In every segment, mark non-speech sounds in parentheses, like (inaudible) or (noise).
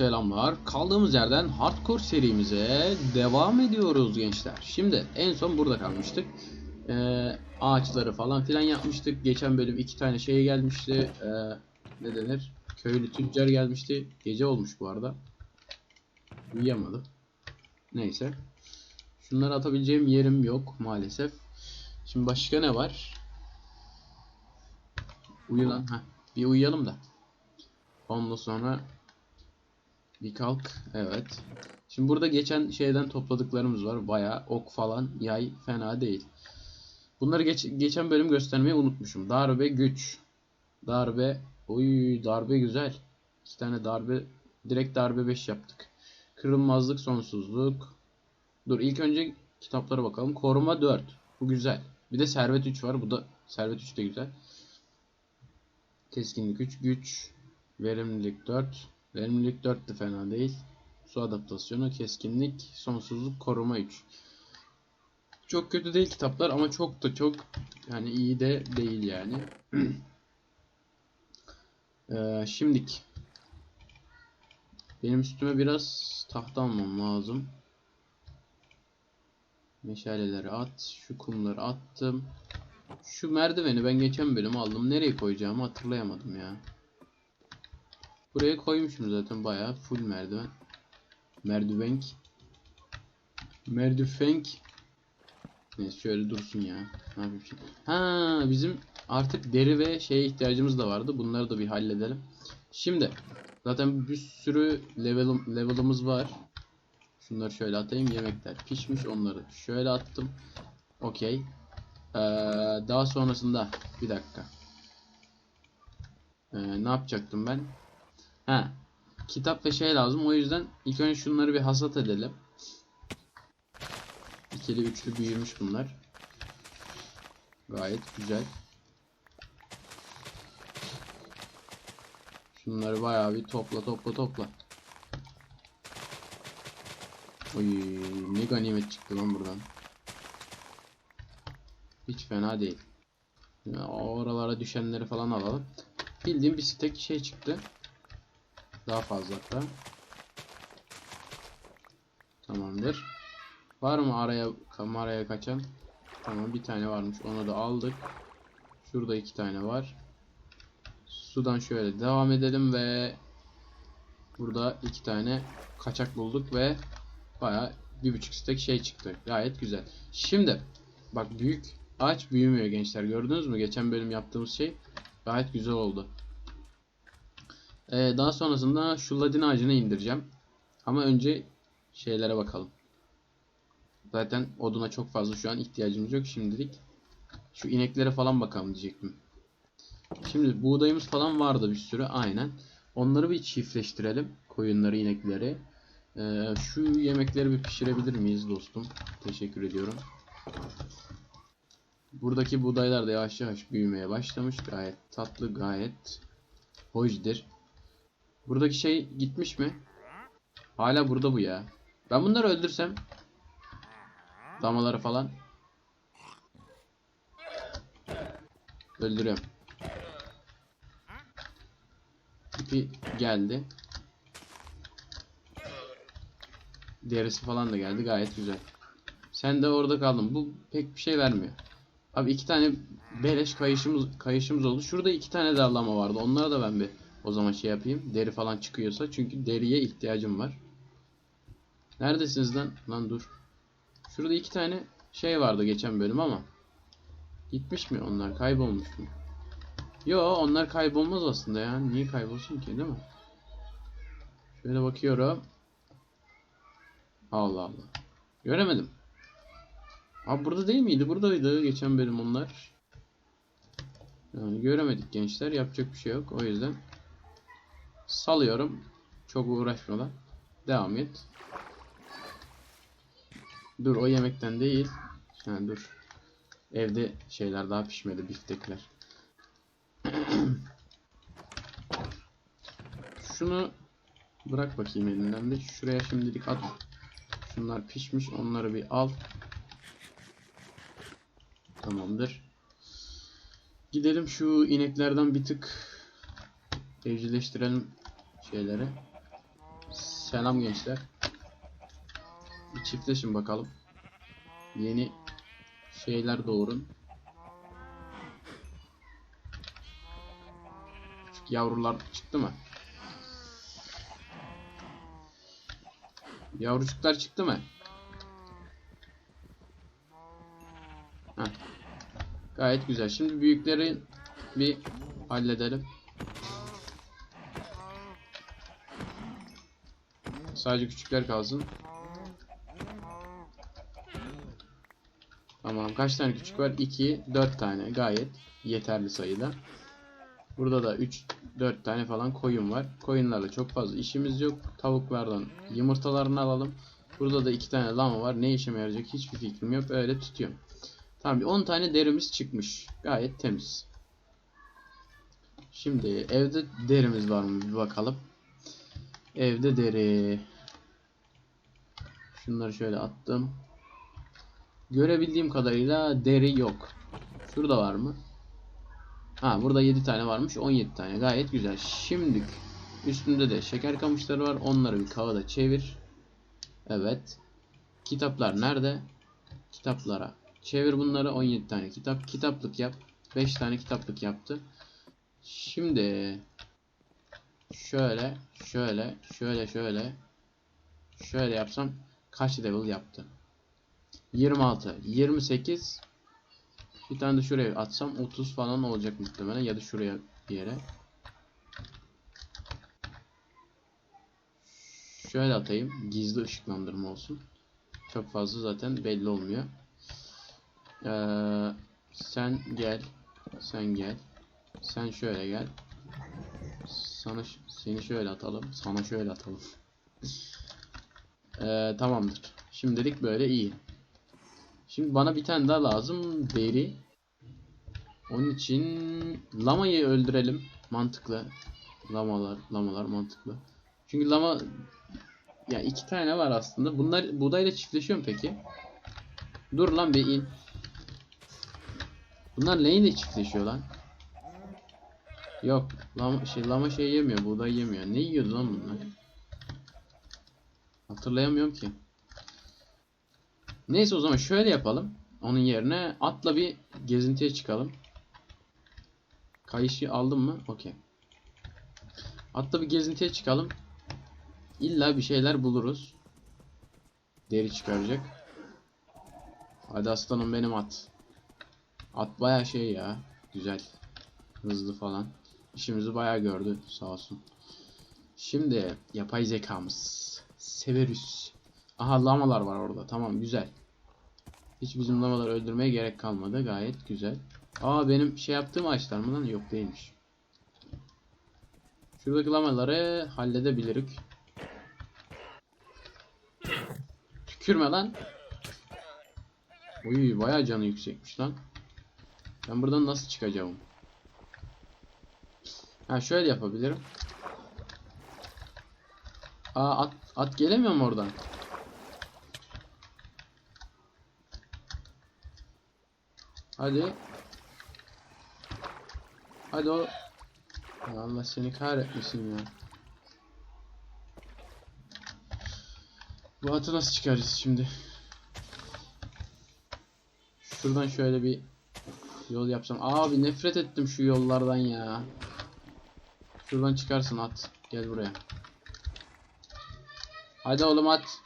Selamlar. Kaldığımız yerden Hardcore serimize devam ediyoruz gençler. Şimdi en son burada kalmıştık. Ee, ağaçları falan filan yapmıştık. Geçen bölüm iki tane şey gelmişti. Ee, ne denir? Köylü tüccar gelmişti. Gece olmuş bu arada. Uyuyamadım. Neyse. Şunları atabileceğim yerim yok maalesef. Şimdi başka ne var? Uyu lan. Heh, bir uyuyalım da. Ondan sonra kalk. Evet. Şimdi burada geçen şeyden topladıklarımız var. Bayağı ok falan, yay fena değil. Bunları geç, geçen bölüm göstermeyi unutmuşum. Darbe güç. Darbe. Oy darbe güzel. İki tane darbe. Direkt darbe 5 yaptık. Kırılmazlık, sonsuzluk. Dur ilk önce kitaplara bakalım. Koruma 4. Bu güzel. Bir de servet 3 var. Bu da servet 3 de güzel. Keskinlik 3, güç, verimlilik 4. Verimlilik 4 de fena değil. Su adaptasyonu, keskinlik, sonsuzluk, koruma 3. Çok kötü değil kitaplar ama çok da çok yani iyi de değil yani. (clears throat) ee, şimdik. Benim üstüme biraz tahta almam lazım. Meşaleleri at. Şu kumları attım. Şu merdiveni ben geçen bölüm aldım. Nereye koyacağımı hatırlayamadım ya. Buraya koymuşum zaten bayağı full merdiven. Merdivenk. Merdifenk. Neyse şöyle dursun ya. Ne yapayım? Ha bizim artık deri ve şeye ihtiyacımız da vardı. Bunları da bir halledelim. Şimdi zaten bir sürü level level'ımız var. Şunları şöyle atayım. Yemekler pişmiş onları şöyle attım. Okey. Ee, daha sonrasında bir dakika. Ee, ne yapacaktım ben? Ha. Kitap ve şey lazım. O yüzden ilk önce şunları bir hasat edelim. İkili üçlü büyümüş bunlar. Gayet güzel. Şunları bayağı bir topla topla topla. Oy ne ganimet çıktı lan buradan. Hiç fena değil. Ya, oralara düşenleri falan alalım. Bildiğim bir stek şey çıktı. Daha fazla hatta. Tamamdır. Var mı araya kameraya kaçan? Tamam bir tane varmış. Onu da aldık. Şurada iki tane var. Sudan şöyle devam edelim ve burada iki tane kaçak bulduk ve baya bir buçuk stek şey çıktı. Gayet güzel. Şimdi bak büyük ağaç büyümüyor gençler. Gördünüz mü? Geçen bölüm yaptığımız şey gayet güzel oldu. Ee, daha sonrasında şu ladin ağacını indireceğim. Ama önce şeylere bakalım. Zaten oduna çok fazla şu an ihtiyacımız yok şimdilik. Şu ineklere falan bakalım diyecektim. Şimdi buğdayımız falan vardı bir sürü aynen. Onları bir çiftleştirelim. Koyunları, inekleri. Ee, şu yemekleri bir pişirebilir miyiz dostum? Teşekkür ediyorum. Buradaki buğdaylar da yavaş yavaş büyümeye başlamış. Gayet tatlı, gayet hoşdur. Buradaki şey gitmiş mi? Hala burada bu ya. Ben bunları öldürsem damaları falan öldürüyorum. İpi geldi. Derisi falan da geldi. Gayet güzel. Sen de orada kaldın. Bu pek bir şey vermiyor. Abi iki tane beleş kayışımız kayışımız oldu. Şurada iki tane de lama vardı. Onlara da ben bir o zaman şey yapayım. Deri falan çıkıyorsa. Çünkü deriye ihtiyacım var. Neredesiniz lan? Lan dur. Şurada iki tane şey vardı geçen bölüm ama. Gitmiş mi onlar? Kaybolmuş mu? Yo onlar kaybolmaz aslında ya. Niye kaybolsun ki değil mi? Şöyle bakıyorum. Allah Allah. Göremedim. Abi burada değil miydi? Buradaydı geçen bölüm onlar. Yani göremedik gençler. Yapacak bir şey yok. O yüzden salıyorum. Çok uğraşmadan. Devam et. Dur o yemekten değil. Ha, dur. Evde şeyler daha pişmedi. Biftekler. (clears throat) Şunu bırak bakayım elinden bir. Şuraya şimdilik at. Şunlar pişmiş. Onları bir al. Tamamdır. Gidelim şu ineklerden bir tık evcilleştirelim şeyleri. Selam gençler. Bir çiftleşin bakalım. Yeni şeyler doğurun. Küçük yavrular çıktı mı? Yavrucuklar çıktı mı? Heh. Gayet güzel. Şimdi büyükleri bir halledelim. Sadece küçükler kalsın. Tamam. Kaç tane küçük var? 2, 4 tane. Gayet yeterli sayıda. Burada da 3, 4 tane falan koyun var. Koyunlarla çok fazla işimiz yok. Tavuklardan yumurtalarını alalım. Burada da 2 tane lama var. Ne işime yarayacak hiçbir fikrim yok. Öyle tutuyorum. Tamam. 10 tane derimiz çıkmış. Gayet temiz. Şimdi evde derimiz var mı bir bakalım. Evde deri. Şunları şöyle attım. Görebildiğim kadarıyla deri yok. Şurada var mı? Ha burada 7 tane varmış. 17 tane. Gayet güzel. Şimdi üstünde de şeker kamışları var. Onları bir kağıda çevir. Evet. Kitaplar nerede? Kitaplara. Çevir bunları 17 tane kitap. Kitaplık yap. 5 tane kitaplık yaptı. Şimdi şöyle, şöyle, şöyle, şöyle, şöyle yapsam kaç level yaptı? 26, 28. Bir tane de şuraya atsam 30 falan olacak muhtemelen ya da şuraya bir yere. Şöyle atayım. Gizli ışıklandırma olsun. Çok fazla zaten belli olmuyor. Ee, sen gel. Sen gel. Sen şöyle gel. Sana seni şöyle atalım. Sana şöyle atalım. Ee, tamamdır. Şimdilik böyle iyi. Şimdi bana bir tane daha lazım. Deri. Onun için lamayı öldürelim. Mantıklı. Lamalar, lamalar mantıklı. Çünkü lama ya iki tane var aslında. Bunlar buğdayla çiftleşiyor mu peki? Dur lan bir in. Bunlar neyle çiftleşiyor lan? Yok. Lama şey, lama şey yemiyor. Buğday yemiyor. Ne yiyordu lan bunlar? Hatırlayamıyorum ki. Neyse o zaman şöyle yapalım. Onun yerine atla bir gezintiye çıkalım. Kayışı aldım mı? Okey. Atla bir gezintiye çıkalım. İlla bir şeyler buluruz. Deri çıkaracak. Hadi aslanım benim at. At baya şey ya. Güzel. Hızlı falan. İşimizi bayağı gördü sağ olsun. Şimdi yapay zekamız. Severus. Aha lamalar var orada. Tamam güzel. Hiç bizim lamaları öldürmeye gerek kalmadı. Gayet güzel. Aa benim şey yaptığım ağaçlar mı lan? Yok değilmiş. Şuradaki lamaları halledebiliriz. Tükürme lan. Uy bayağı canı yüksekmiş lan. Ben buradan nasıl çıkacağım? Ha şöyle yapabilirim. Aa at, at gelemiyor mu oradan? Hadi. Hadi o. Allah seni kahretmesin ya. Bu atı nasıl çıkaracağız şimdi? Şuradan şöyle bir yol yapsam. Abi nefret ettim şu yollardan ya. Şuradan çıkarsın at. Gel buraya. Hadi oğlum at.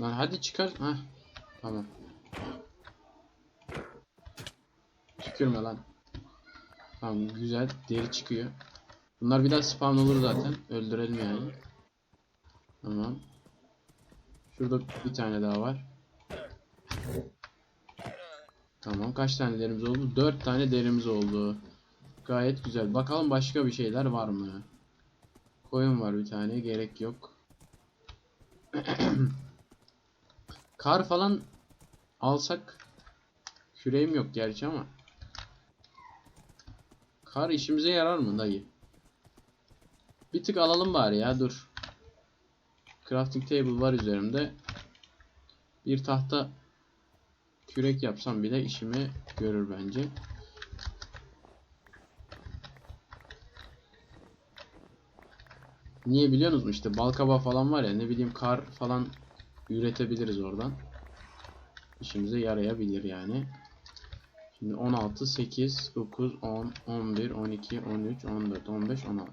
Lan hadi çıkar. Heh. Tamam. Tükürme lan. Tamam güzel. Deri çıkıyor. Bunlar bir daha spawn olur zaten. Öldürelim yani. Tamam. Şurada bir tane daha var. Tamam. Kaç tane derimiz oldu? 4 tane derimiz oldu. Gayet güzel. Bakalım başka bir şeyler var mı? Koyun var bir tane. Gerek yok. (clears throat) Kar falan alsak küreğim yok gerçi ama kar işimize yarar mı dayı? Bir tık alalım bari ya dur. Crafting table var üzerimde. Bir tahta kürek yapsam bile işimi görür bence. Niye biliyorsunuz mu? İşte balkaba falan var ya ne bileyim kar falan üretebiliriz oradan. İşimize yarayabilir yani. Şimdi 16, 8, 9, 10, 11, 12, 13, 14, 15, 16.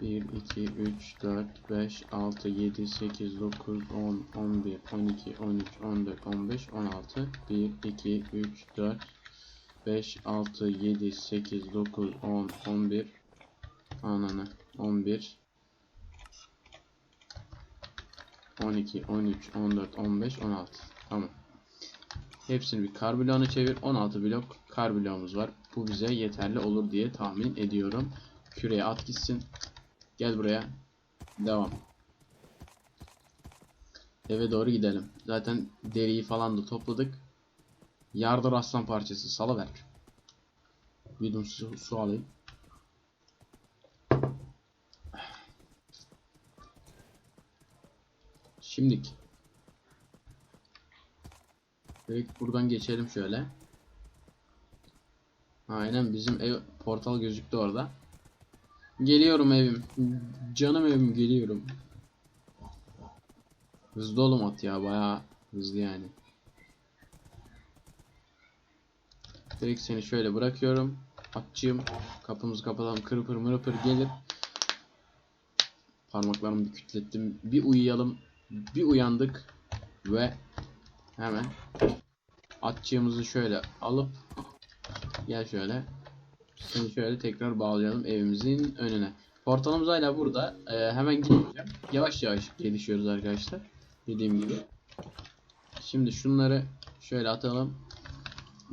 1, 2, 3, 4, 5, 6, 7, 8, 9, 10, 11, 12, 13, 14, 15, 16. 1, 2, 3, 4, 5, 6, 7, 8, 9, 10, 11. Ananı. 11. 12, 13, 14, 15, 16. Tamam. Hepsini bir kar bloğuna çevir. 16 blok kar bloğumuz var. Bu bize yeterli olur diye tahmin ediyorum. Küreye at gitsin. Gel buraya. Devam. Eve doğru gidelim. Zaten deriyi falan da topladık. Yardır aslan parçası. Salıver. Bir su, su alayım. Şimdik. Direkt buradan geçelim şöyle. Aynen bizim ev portal gözüktü orada. Geliyorum evim. Canım evim geliyorum. Hızlı olum at ya bayağı hızlı yani. Direkt seni şöyle bırakıyorum. Atçığım kapımızı kapatalım kırpır mırpır gelir. Parmaklarımı bir kütlettim. Bir uyuyalım. Bir uyandık. Ve hemen atçığımızı şöyle alıp gel şöyle. Seni şöyle tekrar bağlayalım evimizin önüne. Portalımız hala burada. Ee, hemen gideceğim. Yavaş yavaş gelişiyoruz arkadaşlar. Dediğim gibi. Şimdi şunları şöyle atalım.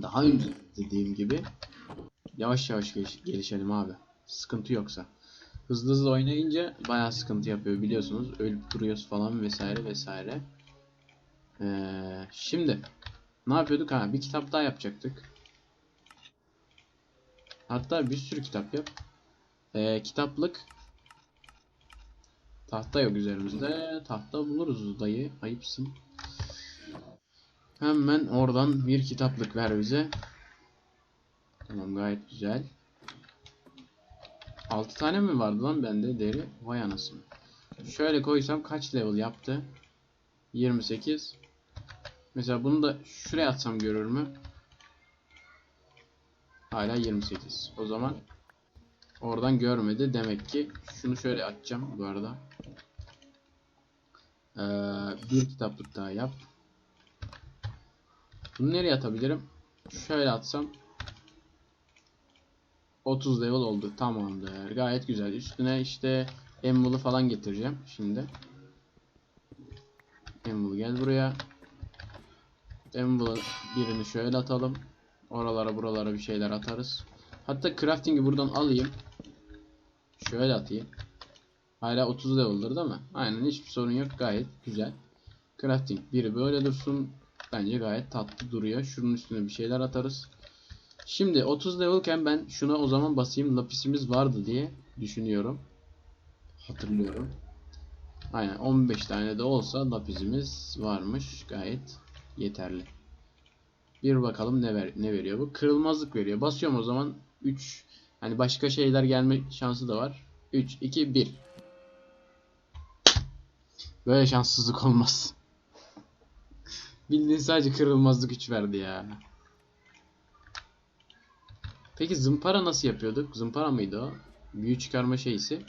Daha önce dediğim gibi yavaş yavaş geliş- gelişelim abi. Sıkıntı yoksa. Hızlı hızlı oynayınca bayağı sıkıntı yapıyor biliyorsunuz. Ölüp duruyoruz falan vesaire vesaire. Ee, şimdi ne yapıyorduk? Ha bir kitap daha yapacaktık. Hatta bir sürü kitap yap. Ee, kitaplık. Tahta yok üzerimizde. Tahta buluruz dayı. Ayıpsın. Hemen oradan bir kitaplık ver bize. Tamam gayet güzel. 6 tane mi vardı lan bende deri? Vay anasını. Şöyle koysam kaç level yaptı? 28. Mesela bunu da şuraya atsam görür mü? Hala 28. O zaman oradan görmedi. Demek ki şunu şöyle açacağım bu arada. Ee, bir kitaplık daha yap. Bunu nereye atabilirim? Şöyle atsam 30 level oldu. Tamamdır. Gayet güzel. Üstüne işte Emble'ı falan getireceğim şimdi. Emble gel buraya. Emble'ın birini şöyle atalım. Oralara buralara bir şeyler atarız. Hatta crafting'i buradan alayım. Şöyle atayım. Hala 30 level'dır değil mi? Aynen hiçbir sorun yok. Gayet güzel. Crafting biri böyle dursun. Bence gayet tatlı duruyor. Şunun üstüne bir şeyler atarız. Şimdi 30 level'ken ben şuna o zaman basayım. Lapisimiz vardı diye düşünüyorum. Hatırlıyorum. Aynen 15 tane de olsa lapisimiz varmış. Gayet yeterli. Bir bakalım ne ver ne veriyor bu? Kırılmazlık veriyor. Basıyorum o zaman 3 hani başka şeyler gelme şansı da var. 3 2 1. Böyle şanssızlık olmaz. (laughs) Bildiğin sadece kırılmazlık 3 verdi ya. Peki zımpara nasıl yapıyorduk? Zımpara mıydı o? Büyü çıkarma şeysi.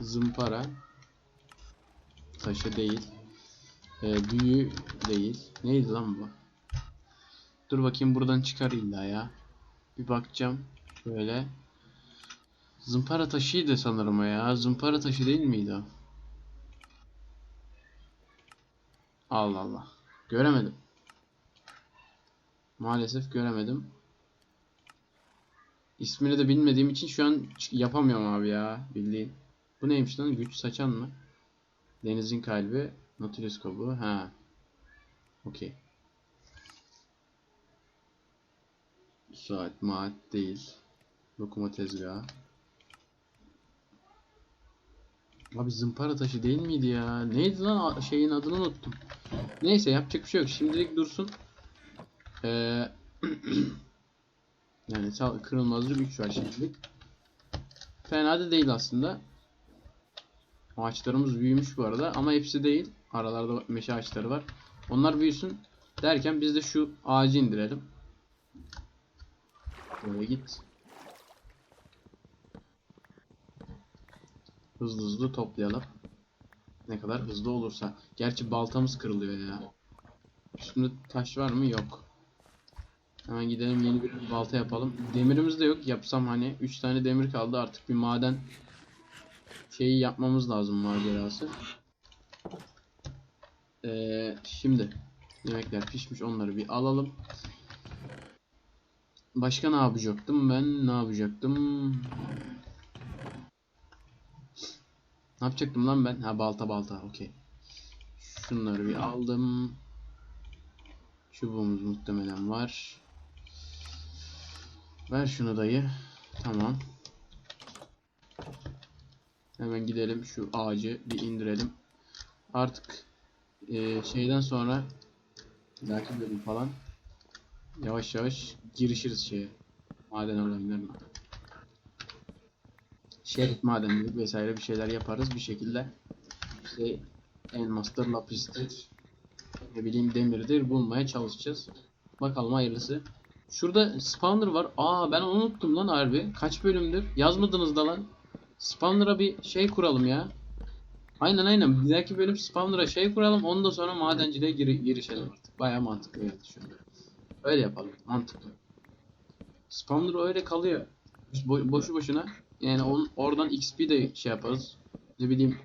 Zımpara. Taşı değil. Ee, büyü değil. Neydi lan bu? Dur bakayım buradan çıkar illa ya. Bir bakacağım. Şöyle. Zımpara taşıydı sanırım o ya. Zımpara taşı değil miydi o? Allah Allah. Göremedim. Maalesef göremedim. İsmini de bilmediğim için şu an yapamıyorum abi ya. Bildiğin. Bu neymiş lan? Güç saçan mı? Denizin kalbi. Nautilus kabuğu. Ha. Okey. Saat maat değil. Lokuma tezgahı. Abi zımpara taşı değil miydi ya? Neydi lan şeyin adını unuttum. Neyse yapacak bir şey yok. Şimdilik dursun. Ee, (clears throat) yani sal- kırılmazlık güç var şimdilik. Fena da değil aslında. Ağaçlarımız büyümüş bu arada ama hepsi değil. Aralarda meşe ağaçları var. Onlar büyüsün derken biz de şu ağacı indirelim. Böyle git. Hızlı hızlı toplayalım. Ne kadar hızlı olursa. Gerçi baltamız kırılıyor ya. Üstünde taş var mı? Yok. Hemen gidelim yeni bir balta yapalım. Demirimiz de yok. Yapsam hani 3 tane demir kaldı. Artık bir maden şeyi yapmamız lazım macerası. Ee, şimdi yemekler pişmiş onları bir alalım. Başka ne yapacaktım ben? Ne yapacaktım? Ne yapacaktım lan ben? Ha balta balta. Okey. Şunları bir aldım. Çubuğumuz muhtemelen var. Ver şunu dayı. Tamam. Hemen gidelim şu ağacı bir indirelim. Artık eee, şeyden sonra dahaki bölüm falan yavaş yavaş girişiriz şeye. Maden olaylarına. Şerit madencilik vesaire bir şeyler yaparız bir şekilde. İşte elmastır, lapistir, ne bileyim demirdir bulmaya çalışacağız. Bakalım hayırlısı. Şurada spawner var. Aa ben unuttum lan harbi. Kaç bölümdür? Yazmadınız da lan. Spawner'a bir şey kuralım ya. Aynen aynen. Bir dahaki bölüm Spawner'a şey kuralım. Ondan sonra madenciliğe gir girişelim artık. Baya mantıklı evet şu. Öyle yapalım. Mantıklı. Spawner öyle kalıyor. Bo- boşu boşuna. Yani on, oradan XP de şey yaparız. Ne bileyim.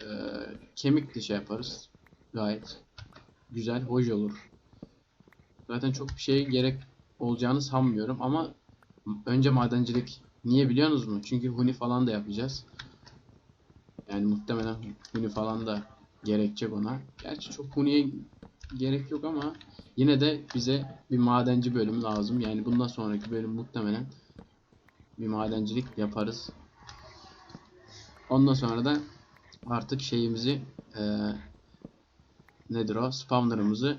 eee kemik de şey yaparız. Gayet güzel, hoş olur. Zaten çok bir şeye gerek olacağını sanmıyorum ama önce madencilik niye biliyorsunuz mu? Çünkü huni falan da yapacağız. Yani muhtemelen huni falan da gerekecek ona. Gerçi çok huniye gerek yok ama yine de bize bir madenci bölüm lazım. Yani bundan sonraki bölüm muhtemelen bir madencilik yaparız. Ondan sonra da artık şeyimizi eee nedir o? Spawner'ımızı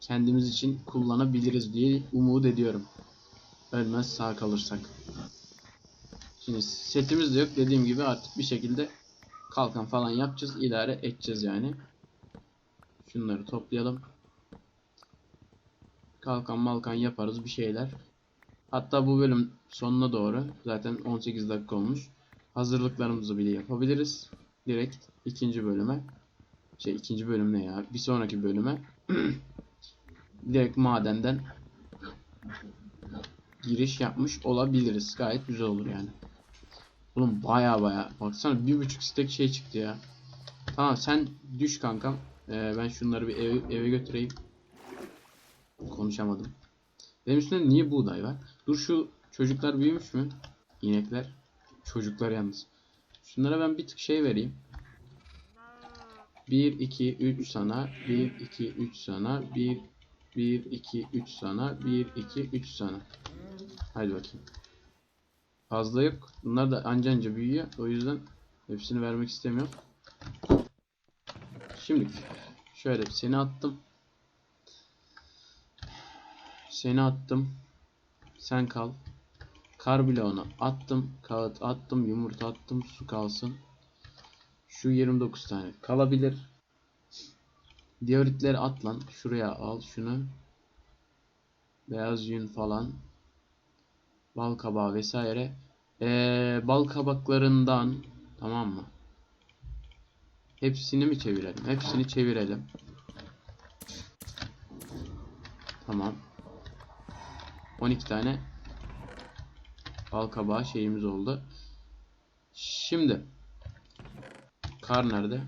kendimiz için kullanabiliriz diye umut ediyorum. Ölmez sağ kalırsak. Şimdi setimiz de yok dediğim gibi artık bir şekilde kalkan falan yapacağız. idare edeceğiz yani. Şunları toplayalım. Kalkan malkan yaparız bir şeyler. Hatta bu bölüm sonuna doğru zaten 18 dakika olmuş. Hazırlıklarımızı bile yapabiliriz. Direkt ikinci bölüme şey ikinci bölüm ne ya? Bir sonraki bölüme (clears throat) direkt madenden giriş yapmış olabiliriz. Gayet güzel olur yani. Oğlum baya baya. Baksana bir buçuk stek şey çıktı ya. Tamam sen düş kankam. Ee, ben şunları bir eve, eve götüreyim. Konuşamadım. Benim üstümde niye buğday var? Dur şu çocuklar büyümüş mü? İnekler. Çocuklar yalnız. Şunlara ben bir tık şey vereyim. 1 2 3 sana 1 2 3 sana 1 1 2 3 sana 1 2 3 sana. Hadi bakayım. Fazla yok. Bunlar da anca anca büyüyor. O yüzden hepsini vermek istemiyorum. Şimdi şöyle seni attım. Seni attım. Sen kal. Kar bloğunu attım. Kağıt attım. Yumurta attım. Su kalsın. Şu 29 tane kalabilir. Dioritleri at lan. Şuraya al şunu. Beyaz yün falan. Bal kabağı vesaire. Ee, bal kabaklarından tamam mı? Hepsini mi çevirelim? Hepsini çevirelim. Tamam. 12 tane bal kabağı şeyimiz oldu. Şimdi Kar nerede?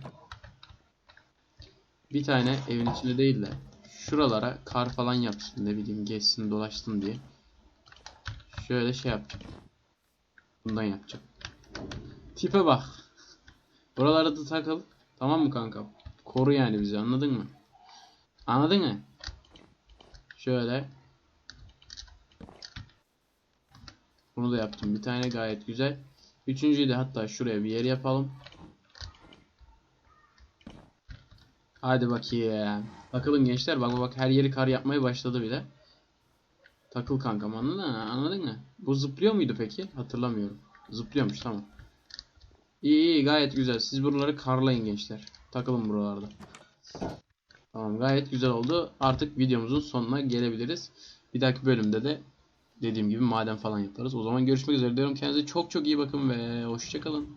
Bir tane evin içinde değil de şuralara kar falan yapsın ne bileyim geçsin dolaşsın diye. Şöyle şey yapacağım. Bundan yapacağım. Tipe bak. Buralara da takıl. Tamam mı kanka? Koru yani bizi anladın mı? Anladın mı? Şöyle. Bunu da yaptım. Bir tane gayet güzel. Üçüncüyü de hatta şuraya bir yer yapalım. Hadi bakayım. Bakalım gençler bak bak her yeri kar yapmaya başladı bile. Takıl kankam anladın mı? Anladın mı? Bu zıplıyor muydu peki? Hatırlamıyorum. Zıplıyormuş tamam. İyi iyi gayet güzel. Siz buraları karlayın gençler. Takılın buralarda. Tamam gayet güzel oldu. Artık videomuzun sonuna gelebiliriz. Bir dahaki bölümde de dediğim gibi maden falan yaparız. O zaman görüşmek üzere diyorum. Kendinize çok çok iyi bakın ve hoşçakalın.